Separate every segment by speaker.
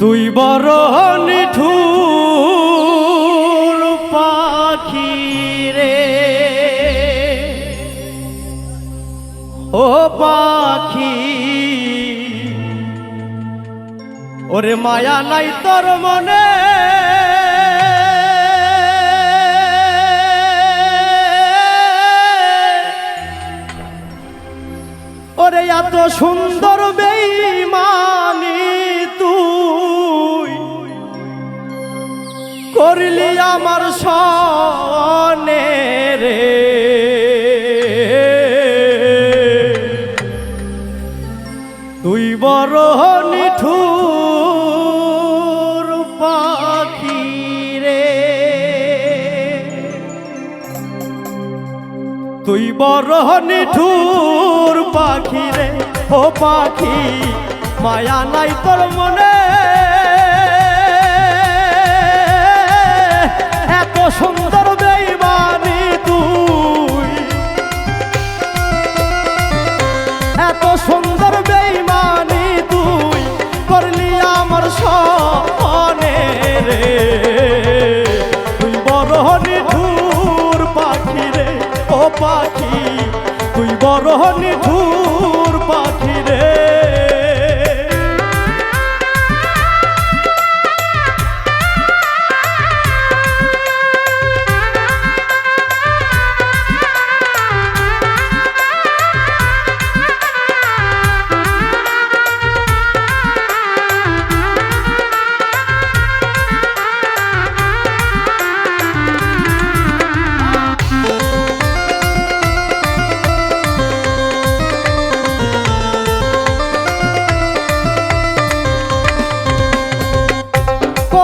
Speaker 1: তুই বড় নিঠুর পাখি রে। ও পাখি, ওরে মায়া নাই তোর মনে। ওরে এত সুন্দর বেইমানি আমার সনে রে। তুই বড় রে। তুই বড় নিঠুর পাখি রে। ও পাখি, মায়া নাই তোর মনে। সুন্দর বেইমানি তুই। এত সুন্দর বেইমানি তুই করলি আমার সনে রে। তুই বড় নিঠুর পাখি রে, ও পাখি। তুই বড় নিঠুর পাখি।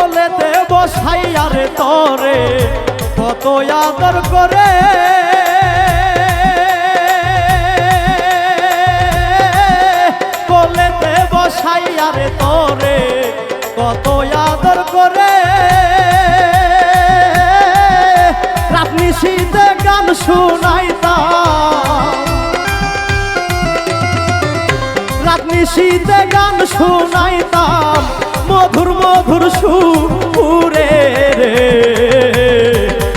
Speaker 1: রে কোলেতে বসাইয়া রে তরে, কত আদর করে। কোলেতে বসাইয়া রে তরে, কত আদর করে। রাত্রি শীতে গান শুনাইতাম। রাত্রি শীতে গান শুনাইতাম। মধুর মধুর সুরে রে।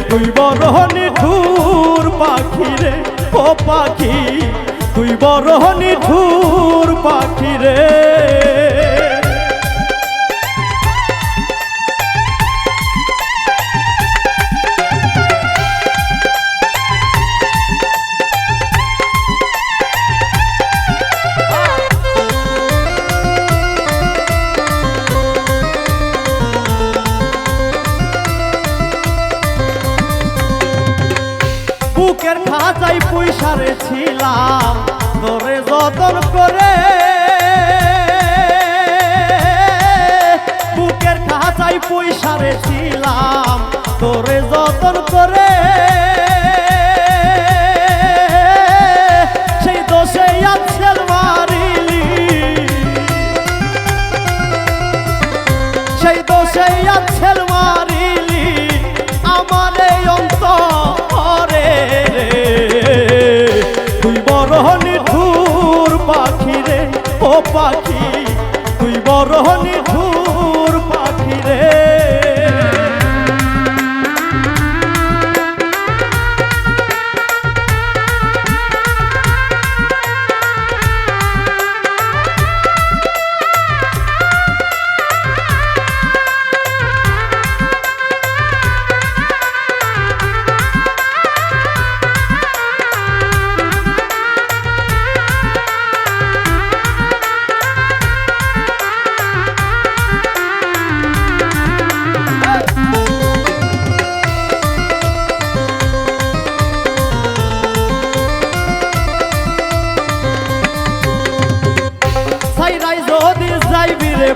Speaker 1: তুই বড় নিঠুর পাখি রে, ও পাখি। তুই বড় নিঠুর পাখি রে। বুকের খাঁচাই পয়সারে ছিলাম তোরে যতন করে বুকের খাঁচাই পয়সারে ছিলাম তোরে যতন করে সেই মারিলি। সেই দোষে আছেল পাখি তুই বড় নিঠুর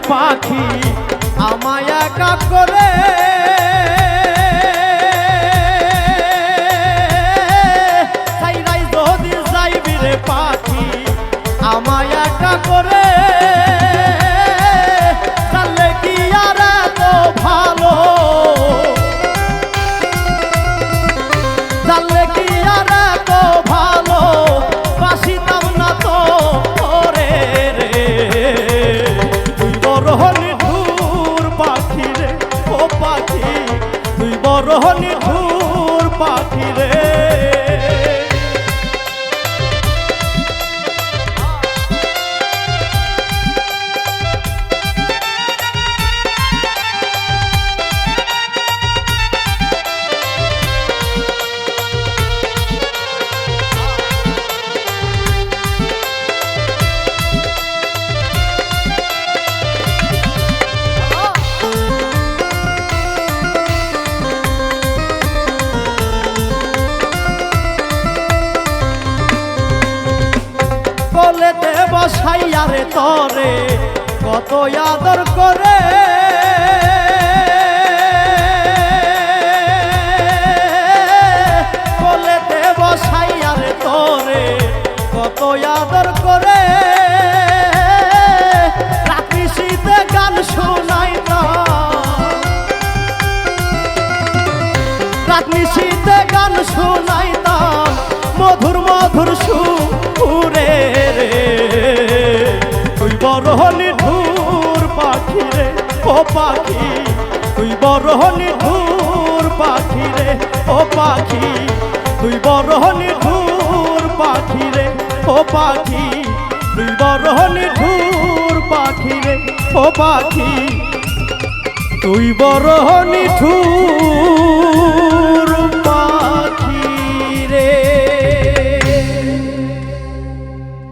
Speaker 1: পাখি আমায় একা গ্রহণী কোলেতে বসাইয়া রে তরে, কত আদর করে। কোলেতে বসাইয়া রে তরে, কত আদর করে। শীতে গান রাত নিশীতে গান মধুর মধুর সুরে বড় হলি ঢুর পাখি রে ও পাখি। তুই বড় হলি ঢুর পাখি রে ও পাখি। তুই বড় হলি ঢুর পাখি রে ও পাখি। তুই বড় হলি ঢুর পাখি রে ও পাখি। তুই বড় নিঠুর পাখি রে।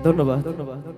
Speaker 1: ধন্যবাদ। ধন্যবাদ।